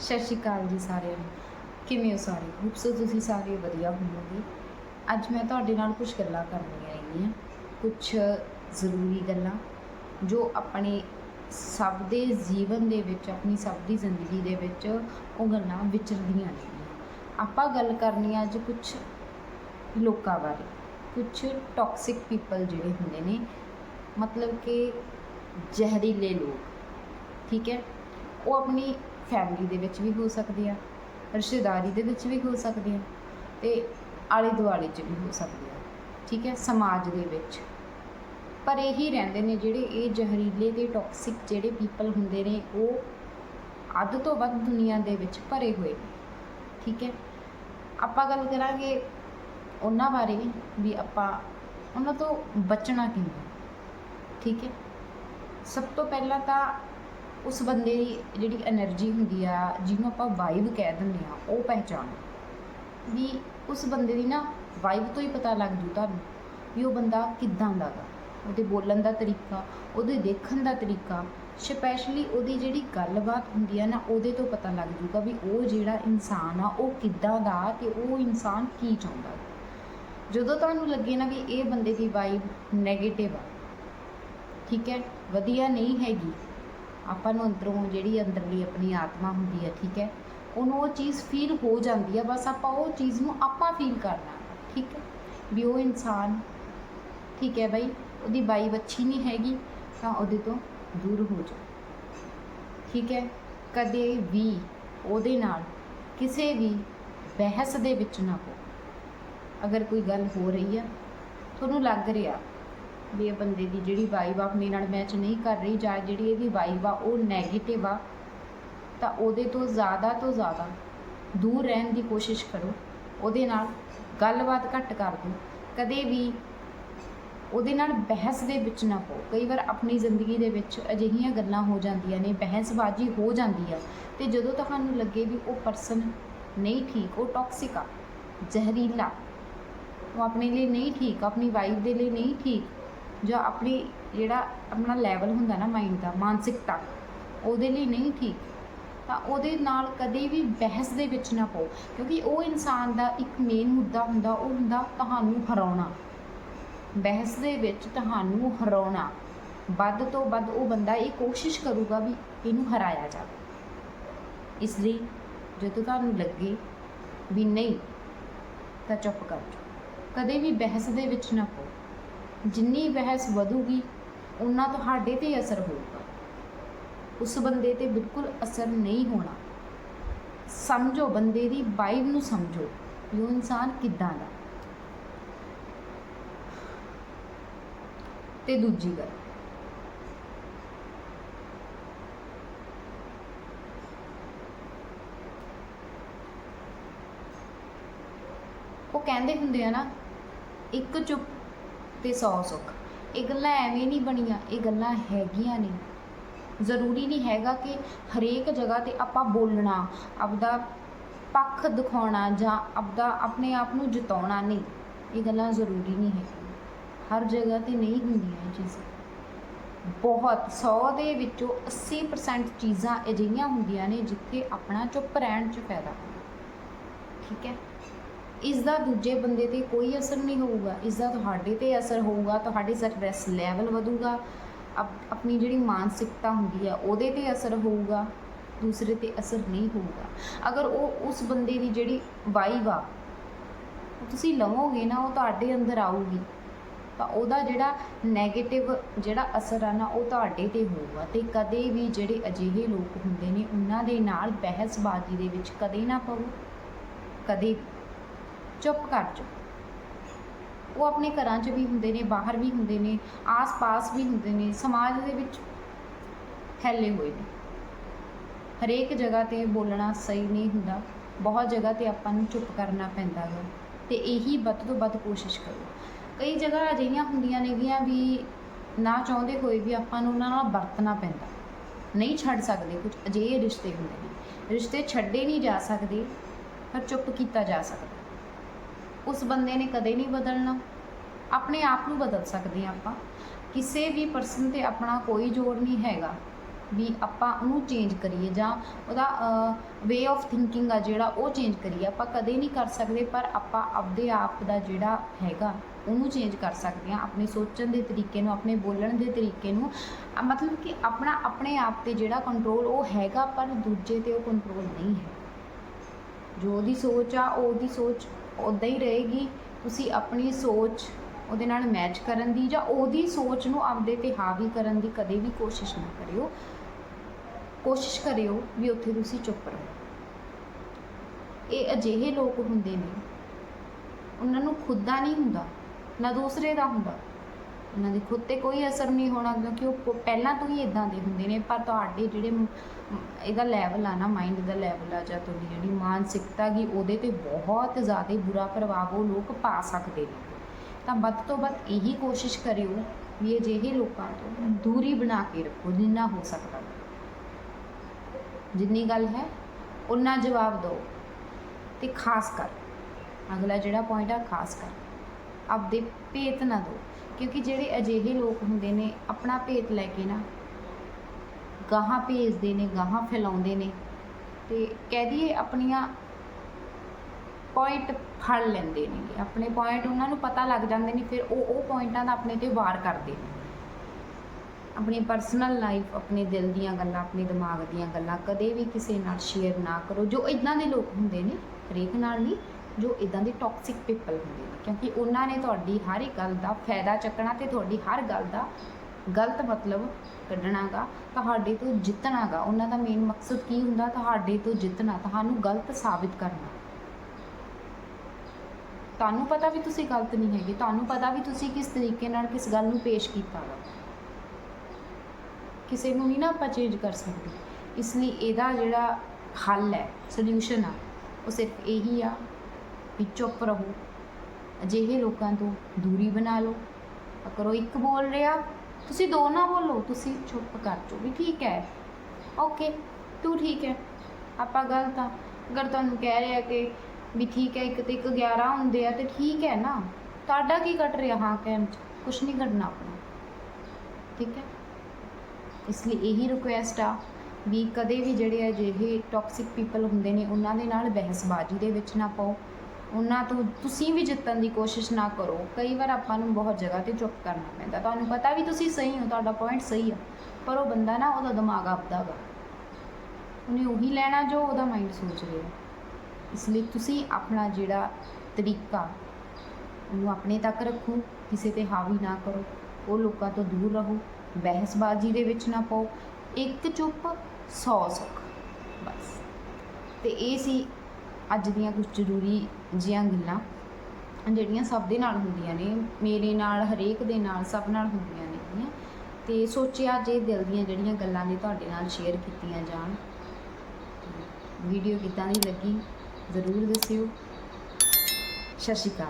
ਸਤਿ ਸ਼੍ਰੀ ਅਕਾਲ ਜੀ ਸਾਰਿਆਂ ਨੂੰ। ਕਿਵੇਂ ਹੋ ਸਾਰੇ? ਹੋਪ ਸੋ ਤੁਸੀਂ ਸਾਰੇ ਵਧੀਆ ਹੋਵੋਗੇ। ਅੱਜ ਮੈਂ ਤੁਹਾਡੇ ਨਾਲ ਕੁਝ ਗੱਲਾਂ ਕਰਨੀਆਂ ਹੈਗੀਆਂ ਕੁਝ ਜ਼ਰੂਰੀ ਗੱਲਾਂ ਜੋ ਆਪਣੇ ਸਭ ਦੇ ਜੀਵਨ ਦੇ ਵਿੱਚ, ਆਪਣੀ ਸਭ ਦੀ ਜ਼ਿੰਦਗੀ ਦੇ ਵਿੱਚ ਉਹ ਗੱਲਾਂ ਵਿਚਰਦੀਆਂ ਨੇ। ਆਪਾਂ ਗੱਲ ਕਰਨੀ ਅੱਜ ਕੁਝ ਲੋਕਾਂ ਬਾਰੇ। ਕੁਝ ਟੌਕਸਿਕ ਪੀਪਲ ਜਿਹੜੇ ਹੁੰਦੇ ਨੇ, ਮਤਲਬ ਕਿ ਜ਼ਹਿਰੀਲੇ ਲੋਕ। ਠੀਕ ਹੈ? ਉਹ ਆਪਣੀ ਫੈਮਿਲੀ ਦੇ ਵਿੱਚ ਵੀ ਹੋ ਸਕਦੇ ਆ, ਰਿਸ਼ਤੇਦਾਰੀ ਦੇ ਵਿੱਚ ਵੀ ਹੋ ਸਕਦੇ ਆ ਤੇ ਆਲੇ ਦੁਆਲੇ 'ਚ ਵੀ ਹੋ ਸਕਦੇ ਆ, ਠੀਕ ਹੈ, ਸਮਾਜ ਦੇ ਵਿੱਚ। ਪਰ ਇਹੀ ਰਹਿੰਦੇ ਨੇ ਜਿਹੜੇ ਇਹ ਜ਼ਹਿਰੀਲੇ ਤੇ ਟੌਕਸਿਕ ਜਿਹੜੇ ਪੀਪਲ ਹੁੰਦੇ ਨੇ, ਉਹ ਅੱਧ ਤੋਂ ਵੱਧ ਦੁਨੀਆ ਦੇ ਵਿੱਚ ਭਰੇ ਹੋਏ ਨੇ, ਠੀਕ ਹੈ। ਆਪਾਂ ਗੱਲ ਕਰਾਂਗੇ ਉਹਨਾਂ ਬਾਰੇ ਵੀ ਆਪਾਂ ਉਹਨਾਂ ਤੋਂ ਬਚਣਾ ਕਿਵੇਂ, ਠੀਕ ਹੈ। ਸਭ ਤੋਂ ਪਹਿਲਾਂ ਤਾਂ ਉਸ ਬੰਦੇ ਦੀ ਜਿਹੜੀ એનર્ਜੀ ਹੁੰਦੀ ਆ, ਜਿਹਨੂੰ ਆਪਾਂ ਵਾਈਬ ਕਹਿ ਦਿੰਦੇ ਆ, ਉਹ ਪਹਿਚਾਨੋ ਵੀ ਉਸ ਬੰਦੇ ਦੀ ਨਾ ਵਾਈਬ ਤੋਂ ਹੀ ਪਤਾ ਲੱਗ ਜੂ ਤੁਹਾਨੂੰ, ਵੀ ਉਹ ਬੰਦਾ ਕਿੱਦਾਂ ਦਾ ਹੈ ਉਹਦੇ ਬੋਲਣ ਦਾ ਤਰੀਕਾ, ਉਹਦੇ ਦੇਖਣ ਦਾ ਤਰੀਕਾ ਸਪੈਸ਼ਲੀ ਉਹਦੀ ਜਿਹੜੀ ਗੱਲਬਾਤ ਹੁੰਦੀ ਆ ਨਾ, ਉਹਦੇ ਤੋਂ ਪਤਾ ਲੱਗ ਜੂਗਾ ਵੀ ਉਹ ਜਿਹੜਾ ਇਨਸਾਨ ਆ, ਉਹ ਕਿੱਦਾਂ ਦਾ ਤੇ ਉਹ ਇਨਸਾਨ ਕੀ ਚਾਹੁੰਦਾ ਜਦੋਂ ਤੁਹਾਨੂੰ ਲੱਗੇ ਨਾ ਵੀ ਇਹ ਬੰਦੇ ਦੀ ਵਾਈਬ ਨੈਗੇਟਿਵ ਆ, ਠੀਕ ਹੈ, ਵਧੀਆ ਨਹੀਂ ਹੈਗੀ ਆਪਾਂ ਨੂੰ ਅੰਦਰੋਂ ਜਿਹੜੀ ਅੰਦਰਲੀ ਆਪਣੀ ਆਤਮਾ ਹੁੰਦੀ ਹੈ, ਠੀਕ ਹੈ? ਉਹਨੂੰ ਉਹ ਚੀਜ਼ ਫੀਲ ਹੋ ਜਾਂਦੀ ਹੈ, ਬਸ ਆਪਾਂ ਉਹ ਚੀਜ਼ ਨੂੰ ਆਪਾਂ ਫੀਲ ਕਰਨਾ, ਠੀਕ ਹੈ? ਵੀ ਉਹ ਇਨਸਾਨ, ਠੀਕ ਹੈ ਬਾਈ? ਉਹਦੀ ਵਾਈਬ ਅੱਛੀ ਨਹੀਂ ਹੈਗੀ, ਤਾਂ ਉਹਦੇ ਤੋਂ ਦੂਰ ਹੋ ਜਾ ਠੀਕ ਹੈ? ਕਦੇ ਵੀ ਉਹਦੇ ਨਾਲ ਕਿਸੇ ਵੀ ਬਹਿਸ ਦੇ ਵਿੱਚ ਨਾ ਹੋ ਅਗਰ ਕੋਈ ਗੱਲ ਹੋ ਰਹੀ ਆ ਤੁਹਾਨੂੰ ਲੱਗ ਰਿਹਾ ਵੀ ਇਹ ਬੰਦੇ ਦੀ ਜਿਹੜੀ ਵਾਈਬ ਆ, ਆਪਣੇ ਨਾਲ ਮੈਚ ਨਹੀਂ ਕਰ ਰਹੀ ਜਾਂ ਜਿਹੜੀ ਇਹਦੀ ਵਾਈਬ ਆ, ਉਹ 네ਗੇਟਿਵ ਆ, ਤਾਂ ਉਹਦੇ ਤੋਂ ਜ਼ਿਆਦਾ ਤੋਂ ਜ਼ਿਆਦਾ ਦੂਰ ਰਹਿਣ ਦੀ ਕੋਸ਼ਿਸ਼ ਕਰੋ। ਉਹਦੇ ਨਾਲ ਗੱਲਬਾਤ ਘੱਟ ਕਰ ਦਿਓ। ਕਦੇ ਵੀ ਉਹਦੇ ਨਾਲ ਬਹਿਸ ਦੇ ਵਿੱਚ ਨਾ ਪਓ। ਕਈ ਵਾਰ ਆਪਣੀ ਜ਼ਿੰਦਗੀ ਦੇ ਵਿੱਚ ਅਜਿਹੀਆਂ ਗੱਲਾਂ ਹੋ ਜਾਂਦੀਆਂ ਨੇ, ਬਹਿਸਬਾਜ਼ੀ ਹੋ ਜਾਂਦੀ ਆ, ਤੇ ਜਦੋਂ ਤੁਹਾਨੂੰ ਲੱਗੇ ਵੀ ਉਹ ਪਰਸਨ ਨਹੀਂ ਠੀਕ, ਉਹ ਟੌਕਸਿਕ ਆ, ਜ਼ਹਿਰੀਲਾ, ਉਹ ਆਪਣੇ ਲਈ ਨਹੀਂ ਠੀਕ, ਆਪਣੀ ਵਾਈਫ ਦੇ ਲਈ ਨਹੀਂ ਠੀਕ ਜਾਂ ਆਪਣੀ ਜਿਹੜਾ ਆਪਣਾ ਲੈਵਲ ਹੁੰਦਾ ਨਾ ਮਾਈਂਡ ਦਾ, ਮਾਨਸਿਕਤਾ, ਉਹਦੇ ਲਈ ਨਹੀਂ ਠੀਕ, ਤਾਂ ਉਹਦੇ ਨਾਲ ਕਦੇ ਵੀ ਬਹਿਸ ਦੇ ਵਿੱਚ ਨਾ ਪਾਓ, ਕਿਉਂਕਿ ਉਹ ਇਨਸਾਨ ਦਾ ਇੱਕ ਮੇਨ ਮੁੱਦਾ ਹੁੰਦਾ, ਉਹ ਹੁੰਦਾ ਤੁਹਾਨੂੰ ਹਰਾਉਣਾ। ਬਹਿਸ ਦੇ ਵਿੱਚ ਤੁਹਾਨੂੰ ਹਰਾਉਣਾ। ਵੱਧ ਤੋਂ ਵੱਧ ਉਹ ਬੰਦਾ ਇਹ ਕੋਸ਼ਿਸ਼ ਕਰੂਗਾ ਵੀ ਇਹਨੂੰ ਹਰਾਇਆ ਜਾਵੇ। ਇਸ ਲਈ ਜਦੋਂ ਤੁਹਾਨੂੰ ਲੱਗੇ ਵੀ ਨਹੀਂ, ਤਾਂ ਚੁੱਪ ਕਰ ਜਾਓ। ਕਦੇ ਵੀ ਬਹਿਸ ਦੇ ਵਿੱਚ ਨਾ ਪਾਓ। ਜਿੰਨੀ ਬਹਿਸ ਵਧੂਗੀ ਉਨਾ ਤੁਹਾਡੇ ਤੇ ਅਸਰ ਹੋਊਗਾ। ਉਸ ਬੰਦੇ ਤੇ ਬਿਲਕੁਲ ਅਸਰ ਨਹੀਂ ਹੋਣਾ। ਸਮਝੋ, ਬੰਦੇ ਦੀ ਵਾਈਬ ਨੂੰ ਸਮਝੋ, ਵੀ ਉਹ ਇਨਸਾਨ ਕਿੱਦਾਂ ਦਾ। ਤੇ ਦੂਜੀ ਗੱਲ। ਉਹ ਕਹਿੰਦੇ ਹੁੰਦੇ ਆ ਨਾ, ਇੱਕ ਚੁੱਪ ਤੇ 100 ਸੁੱਖ। ਇਹ ਗੱਲਾਂ ਐਵੇਂ ਨਹੀਂ ਬਣੀਆਂ, ਇਹ ਗੱਲਾਂ ਹੈਗੀਆਂ ਨੇ। ਜ਼ਰੂਰੀ ਨਹੀਂ ਹੈਗਾ ਕਿ ਹਰੇਕ ਜਗ੍ਹਾ ਤੇ ਆਪਾਂ ਬੋਲਣਾ, ਆਪਦਾ ਪੱਖ ਦਿਖਾਉਣਾ ਜਾਂ ਆਪਦਾ ਆਪਣੇ ਆਪ ਨੂੰ ਜਿਤਾਉਣਾ ਨਹੀਂ। ਇਹ ਗੱਲਾਂ ਜ਼ਰੂਰੀ ਨਹੀਂ ਹੈ ਹਰ ਜਗ੍ਹਾ ਤੇ ਨਹੀਂ ਹੁੰਦੀਆਂ ਇਹ ਚੀਜ਼ਾਂ। ਬਹੁਤ 100 ਦੇ ਵਿੱਚੋਂ 80% ਚੀਜ਼ਾਂ ਅਜਿਹੀਆਂ ਹੁੰਦੀਆਂ ਨੇ ਜਿੱਥੇ ਆਪਣਾ ਚੁੱਪ ਰਹਿਣ 'ਚ ਫਾਇਦਾ ਠੀਕ ਹੈ? ਇਸ ਦਾ ਦੂਜੇ ਬੰਦੇ ਤੇ ਕੋਈ ਅਸਰ ਨਹੀਂ ਹੋਊਗਾ। ਇਸ ਦਾ ਤੁਹਾਡੇ ਤੇ ਅਸਰ ਹੋਊਗਾ, ਤੁਹਾਡੇ ਸਟ੍ਰੈਸ ਲੈਵਲ ਵਧੂਗਾ। ਆਪਣੀ ਜਿਹੜੀ ਮਾਨਸਿਕਤਾ ਹੁੰਦੀ ਆ ਉਹਦੇ ਤੇ ਅਸਰ ਹੋਊਗਾ, ਦੂਸਰੇ ਤੇ ਅਸਰ ਨਹੀਂ ਹੋਊਗਾ। ਅਗਰ ਉਹ ਉਸ ਬੰਦੇ ਦੀ ਜਿਹੜੀ ਵਾਈਬ ਆ ਤੁਸੀਂ ਲਵੋਗੇ ਨਾ, ਉਹ ਤੁਹਾਡੇ ਅੰਦਰ ਆਊਗੀ। ਤਾਂ ਉਹਦਾ ਜਿਹੜਾ 네ਗੇਟਿਵ ਜਿਹੜਾ ਅਸਰ ਆ ਨਾ, ਉਹ ਤੁਹਾਡੇ ਤੇ ਹੋਊਗਾ। ਤੇ ਕਦੇ ਵੀ ਜਿਹੜੇ ਅਜਿਹੇ ਲੋਕ ਹੁੰਦੇ ਨੇ, ਉਹਨਾਂ ਦੇ ਨਾਲ ਬਹਿਸਬਾਜ਼ੀ ਦੇ ਵਿੱਚ ਕਦੇ ਨਾ ਪਵੋ। ਕਦੇ ਚੁੱਪ ਕਰ ਜਾਓ। ਉਹ ਆਪਣੇ ਘਰਾਂ 'ਚ ਵੀ ਹੁੰਦੇ ਨੇ, ਬਾਹਰ ਵੀ ਹੁੰਦੇ ਨੇ, ਆਸ-ਪਾਸ ਵੀ ਹੁੰਦੇ ਨੇ, ਸਮਾਜ ਦੇ ਵਿੱਚ ਫੈਲੇ ਹੋਏ ਨੇ। ਹਰੇਕ ਜਗ੍ਹਾ ਤੇ ਬੋਲਣਾ ਸਹੀ ਨਹੀਂ ਹੁੰਦਾ। ਬਹੁਤ ਜਗ੍ਹਾ ਤੇ ਆਪਾਂ ਨੂੰ ਚੁੱਪ ਕਰਨਾ ਪੈਂਦਾ ਹੈ ਤੇ ਇਹੀ ਵੱਧ ਤੋਂ ਵੱਧ ਕੋਸ਼ਿਸ਼ ਕਰੋ। ਕਈ ਜਗ੍ਹਾ ਅਜਿਹੀਆਂ ਹੁੰਦੀਆਂ ਨੇਗੀਆਂ ਵੀ ਨਾ ਚਾਹੁੰਦੇ ਹੋਏ ਵੀ ਆਪਾਂ ਨੂੰ ਉਹਨਾਂ ਨਾਲ ਵਰਤਣਾ ਪੈਂਦਾ। ਨਹੀਂ ਛੱਡ ਸਕਦੇ ਕੁਝ ਅਜਿਹੇ ਰਿਸ਼ਤੇ ਹੁੰਦੇ ਨੇ। ਰਿਸ਼ਤੇ ਛੱਡੇ ਨਹੀਂ ਜਾ ਸਕਦੇ, ਪਰ ਚੁੱਪ ਕੀਤਾ ਜਾ ਸਕਦਾ। ਉਸ ਬੰਦੇ ਨੇ ਕਦੇ ਨਹੀਂ ਬਦਲਣਾ। ਆਪਣੇ ਆਪ ਨੂੰ ਬਦਲ ਸਕਦੇ ਹਾਂ ਆਪਾਂ। ਕਿਸੇ ਵੀ ਪਰਸਨ ਤੇ ਆਪਣਾ ਕੋਈ ਜ਼ੋਰ ਨਹੀਂ ਹੈਗਾ। ਵੀ ਆਪਾਂ ਉਹਨੂੰ ਚੇਂਜ ਕਰੀਏ ਜਾਂ ਉਹਦਾ ਵੇ ਆਫ ਥਿੰਕਿੰਗ ਆ ਜਿਹੜਾ ਉਹ ਚੇਂਜ ਕਰੀਏ। ਆਪਾਂ ਕਦੇ ਨਹੀਂ ਕਰ ਸਕਦੇ, ਪਰ ਆਪਾਂ ਆਪਦੇ ਆਪ ਦਾ ਜਿਹੜਾ ਹੈਗਾ, ਉਹਨੂੰ ਚੇਂਜ ਕਰ ਸਕਦੇ ਹਾਂ। ਆਪਣੇ ਸੋਚਣ ਦੇ ਤਰੀਕੇ ਨੂੰ, ਆਪਣੇ ਬੋਲਣ ਦੇ ਤਰੀਕੇ ਨੂੰ। ਮਤਲਬ ਕਿ ਆਪਣਾ, ਆਪਣੇ ਆਪ ਤੇ ਜਿਹੜਾ ਕੰਟਰੋਲ ਉਹ ਹੈਗਾ, ਪਰ ਦੂਜੇ ਤੇ ਉਹ ਕੰਟਰੋਲ ਨਹੀਂ ਹੈ। ਜੋ ਉਹਦੀ ਸੋਚ ਆ ਉਹਦੀ ਸੋਚ ਉਦਾਂ ਹੀ ਰਹੇਗੀ। ਤੁਸੀਂ ਆਪਣੀ ਸੋਚ ਉਹਦੇ ਨਾਲ ਮੈਚ ਕਰਨ ਦੀ ਜਾਂ ਉਹਦੀ ਸੋਚ ਨੂੰ ਆਪਦੇ ਤੇ ਹਾਵੀ ਕਰਨ ਦੀ ਕਦੇ ਵੀ ਕੋਸ਼ਿਸ਼ ਨਾ ਕਰਿਓ। ਕੋਸ਼ਿਸ਼ ਕਰਿਓ ਵੀ ਉੱਥੇ ਤੁਸੀਂ ਚੁੱਪ ਰਹੋ। ਇਹ ਅਜਿਹੇ ਲੋਕ ਹੁੰਦੇ ਨੇ। ਉਹਨਾਂ ਨੂੰ ਖੁਦ ਦਾ ਨਹੀਂ ਹੁੰਦਾ, ਨਾ ਦੂਸਰੇ ਦਾ ਹੁੰਦਾ। ਉਹਨਾਂ ਦੇ ਖੁਦ ਤੇ ਕੋਈ ਅਸਰ ਨਹੀਂ ਹੋਣਾ, ਕਿਉਂਕਿ ਉਹ ਪਹਿਲਾਂ ਤੋਂ ਹੀ ਇਦਾਂ ਦੇ ਹੁੰਦੇ ਨੇ, ਪਰ ਤੁਹਾਡੇ ਜਿਹੜੇ ਇਹਦਾ ਲੈਵਲ ਆ ਨਾ ਮਾਈਂਡ ਦਾ ਲੈਵਲ ਆ ਜਾਂ ਤੁਹਾਡੀ ਜਿਹੜੀ ਮਾਨਸਿਕਤਾ ਗੀ, ਉਹਦੇ ਤੇ ਬਹੁਤ ਜ਼ਿਆਦਾ ਬੁਰਾ ਪ੍ਰਭਾਵ ਉਹ ਲੋਕ ਪਾ ਸਕਦੇ ਨੇ। ਤਾਂ ਵੱਧ ਤੋਂ ਵੱਧ ਇਹੀ ਕੋਸ਼ਿਸ਼ ਕਰਿਓ ਵੀ ਅਜਿਹੇ ਲੋਕਾਂ ਤੋਂ ਦੂਰੀ ਬਣਾ ਕੇ ਰੱਖੋ, ਜਿੰਨਾ ਹੋ ਸਕਦਾ। ਜਿੰਨੀ ਗੱਲ ਹੈ ਉਨਾ ਜਵਾਬ ਦਿਓ ਤੇ ਖਾਸ ਕਰ। ਅਗਲਾ ਜਿਹੜਾ ਪੁਆਇੰਟ ਆ, ਖਾਸ ਕਰ। ਆਪਦੇ ਭੇਤ ਨਾ ਦਿਓ। ਕਿਉਂਕਿ ਜਿਹੜੇ ਅਜਿਹੇ ਲੋਕ ਹੁੰਦੇ ਨੇ, ਆਪਣਾ ਭੇਤ ਲੈ ਕੇ ਨਾ ਗਾਹਾਂ ਭੇਜਦੇ ਨੇ, ਗਾਹਾਂ ਫੈਲਾਉਂਦੇ ਨੇ ਤੇ ਕਹਿ ਦਈਏ ਆਪਣੀਆਂ ਪੁਆਇੰਟ ਫੜ ਲੈਂਦੇ ਨੇ। ਆਪਣੇ ਪੁਆਇੰਟ ਉਹਨਾਂ ਨੂੰ ਪਤਾ ਲੱਗ ਜਾਂਦੇ ਨੇ, ਫਿਰ ਉਹ ਉਹ ਪੁਆਇੰਟਾਂ ਦਾ ਆਪਣੇ ਤੇ ਵਾਰ ਕਰਦੇ ਨੇ। ਆਪਣੀ ਪਰਸਨਲ ਲਾਈਫ ਆਪਣੇ ਦਿਲ ਦੀਆਂ ਗੱਲਾਂ, ਆਪਣੇ ਦਿਮਾਗ ਦੀਆਂ ਗੱਲਾਂ ਕਦੇ ਵੀ ਕਿਸੇ ਨਾਲ ਸ਼ੇਅਰ ਨਾ ਕਰੋ। ਜੋ ਇਦਾਂ ਦੇ ਲੋਕ ਹੁੰਦੇ ਨੇ, ਹਰੇਕ ਨਾਲ ਨਹੀਂ ਜੋ ਇਦਾਂ ਦੇ ਟੌਕਸਿਕ ਪੀਪਲ ਹੁੰਦੇ ਨੇ, ਕਿਉਂਕਿ ਉਹਨਾਂ ਨੇ ਤੁਹਾਡੀ ਹਰ ਇੱਕ ਗੱਲ ਦਾ ਫਾਇਦਾ ਚੱਕਣਾ ਤੇ ਤੁਹਾਡੀ ਹਰ ਗੱਲ ਦਾ ਗਲਤ ਮਤਲਬ ਕੱਢਣਾਗਾ ਤੁਹਾਡੇ ਤੋਂ ਜਿੱਤਣਾਗਾ ਉਹਨਾਂ ਦਾ ਮੇਨ ਮਕਸਦ ਕੀ ਹੁੰਦਾ? ਤੁਹਾਡੇ ਤੋਂ ਜਿੱਤਣਾ, ਤੁਹਾਨੂੰ ਗਲਤ ਸਾਬਿਤ ਕਰਨਾ। ਤੁਹਾਨੂੰ ਪਤਾ ਵੀ ਤੁਸੀਂ ਗਲਤ ਨਹੀਂ ਹੈਗੇ, ਤੁਹਾਨੂੰ ਪਤਾ ਵੀ ਤੁਸੀਂ ਕਿਸ ਤਰੀਕੇ ਨਾਲ ਕਿਸ ਗੱਲ ਨੂੰ ਪੇਸ਼ ਕੀਤਾ ਵਾ। ਕਿਸੇ ਨੂੰ ਨਹੀਂ ਨਾ ਆਪਾਂ ਚੇਂਜ ਕਰ ਸਕਦੇ। ਇਸ ਲਈ ਇਹਦਾ ਜਿਹੜਾ ਹੱਲ ਹੈ ਸੋਲੂਸ਼ਨ ਆ, ਉਹ ਸਿਰਫ ਇਹੀ ਆ ਵੀ ਚੁੱਪ ਰਹੋ। ਅਜਿਹੇ ਲੋਕਾਂ ਤੋਂ ਦੂਰੀ ਬਣਾ ਲਓ। ਕਰੋ ਇੱਕ ਬੋਲ ਰਿਹਾ, ਤੁਸੀਂ ਦੋ ਨਾ ਬੋਲੋ, ਤੁਸੀਂ ਚੁੱਪ ਕਰ ਜਾਓ, ਵੀ ਠੀਕ ਹੈ। ਓਕੇ, ਤੂੰ ਠੀਕ ਹੈ। ਆਪਾਂ ਗਲਤ ਆ ਅਗਰ ਤੁਹਾਨੂੰ ਕਹਿ ਰਿਹਾ ਕਿ ਵੀ ਠੀਕ ਹੈ, ਇੱਕ ਤੇ ਇੱਕ 11 ਹੁੰਦੇ ਆ ਤੇ ਠੀਕ ਹੈ ਨਾ। ਤੁਹਾਡਾ ਕੀ ਘਟ ਰਿਹਾ ਹਾਂ ਕਹਿਣ ਚ? ਕੁਝ ਨਹੀਂ ਘਟਣਾ ਆਪਣਾ। ਠੀਕ ਹੈ? ਇਸ ਲਈ ਇਹੀ ਰਿਕੁਐਸਟ ਆ ਵੀ ਕਦੇ ਵੀ ਜਿਹੜੇ ਅਜਿਹੇ ਟੌਕਸਿਕ ਪੀਪਲ ਹੁੰਦੇ ਨੇ, ਉਹਨਾਂ ਦੇ ਨਾਲ ਬਹਿਸਬਾਜ਼ੀ ਦੇ ਵਿੱਚ ਨਾ ਪਾਓ। ਉਹਨਾਂ ਤੋਂ ਤੁਸੀਂ ਵੀ ਜਿੱਤਣ ਦੀ ਕੋਸ਼ਿਸ਼ ਨਾ ਕਰੋ। ਕਈ ਵਾਰ ਆਪਾਂ ਨੂੰ ਬਹੁਤ ਜਗ੍ਹਾ ਤੇ ਚੁੱਪ ਕਰਨਾ ਪੈਂਦਾ। ਤੁਹਾਨੂੰ ਪਤਾ ਵੀ ਤੁਸੀਂ ਸਹੀ ਹੋ, ਤੁਹਾਡਾ ਪੁਆਇੰਟ ਸਹੀ ਆ। ਪਰ ਉਹ ਬੰਦਾ ਨਾ ਉਹਦਾ ਦਿਮਾਗ ਆਪਦਾ ਗਾ। ਉਹਨੇ ਉਹੀ ਲੈਣਾ ਜੋ ਉਹਦਾ ਮਾਈਂਡ ਸੋਚ ਰਿਹਾ। ਇਸ ਲਈ ਤੁਸੀਂ ਆਪਣਾ ਜਿਹੜਾ ਤਰੀਕਾ, ਉਹਨੂੰ ਆਪਣੇ ਤੱਕ ਰੱਖੋ, ਕਿਸੇ ਤੇ ਹਾਵੀ ਨਾ ਕਰੋ। ਉਹ ਲੋਕਾਂ ਤੋਂ ਦੂਰ ਰਹੋ। ਬਹਿਸਬਾਜ਼ੀ ਦੇ ਵਿੱਚ ਨਾ ਪਾਓ। ਇੱਕ ਚੁੱਪ 100 ਸੁੱਖ। ਬਸ। ਤੇ ਇਹ ਸੀ ਅੱਜ ਦੀਆਂ ਕੁਝ ਜ਼ਰੂਰੀ ਜੀਆਂ ਗੱਲਾਂ ਜਿਹੜੀਆਂ ਸਭ ਦੇ ਨਾਲ ਹੁੰਦੀਆਂ ਨੇ, ਮੇਰੇ ਨਾਲ, ਹਰੇਕ ਦੇ ਨਾਲ ਸਭ ਨਾਲ ਹੁੰਦੀਆਂ ਨੇ ਤੇ ਸੋਚਿਆ ਜੇ ਦਿਲ ਦੀਆਂ ਜਿਹੜੀਆਂ ਗੱਲਾਂ ਨੇ ਤੁਹਾਡੇ ਨਾਲ ਸ਼ੇਅਰ ਕੀਤੀਆਂ ਜਾਣ। ਵੀਡੀਓ ਕਿੱਦਾਂ ਦੀ ਲੱਗੀ, ਜ਼ਰੂਰ ਦੱਸਿਓ। ਸਤਿ ਸ਼੍ਰੀ ਅਕਾਲ।